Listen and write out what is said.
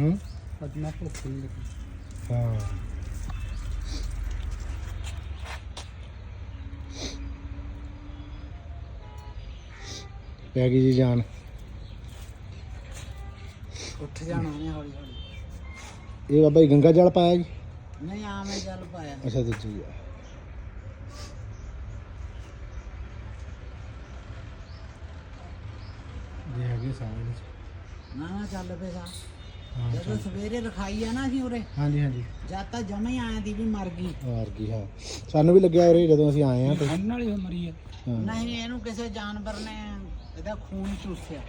ਹੂੰ? ਅੱਜ ਨਾ ਭੁੱਖ ਨਹੀਂ ਲੱਗੀ ਹਾਂ। ਪੈ ਗਈ ਜੀ ਜਾਨ। ਉੱਠ ਜਾਣਾ ਨੇ ਹੌਲੀ ਹੌਲੀ। ਇਹ ਬਾਬਾ ਜੀ ਗੰਗਾ ਜਲ ਪਾਇਆ ਜੀ? ਨਹੀਂ ਆ ਮੈਂ ਚੱਲ ਪਾਇਆ। ਅੱਛਾ ਦੂਜੀ ਆ। ਇਹ ਹੈਗੇ ਸਾਰੇ ਨਾ ਨਾ ਚੱਲ ਪਏ ਸਾ ਹਾਂ ਜਦੋਂ ਸਵੇਰੇ ਰਖਾਈ ਆ ਨਾ ਅਸੀਂ ਉਰੇ ਹਾਂਜੀ ਹਾਂਜੀ। ਜਦ ਤਾਂ ਜਮੇ ਆਇਆ ਦੀ ਵੀ ਮਰ ਗਈ। ਮਾਰ ਗਈ ਹਾਂ। ਸਾਨੂੰ ਵੀ ਲੱਗਿਆ ਉਰੇ ਜਦੋਂ ਅਸੀਂ ਆਏ ਆ ਤੇ। ਖੰਨ ਵਾਲੀ ਮਰੀ ਆ। ਹਾਂ। ਨਹੀਂ ਇਹਨੂੰ ਕਿਸੇ ਜਾਨਵਰ ਨੇ ਇਹਦਾ ਖੂਨ ਚੂਸਿਆ।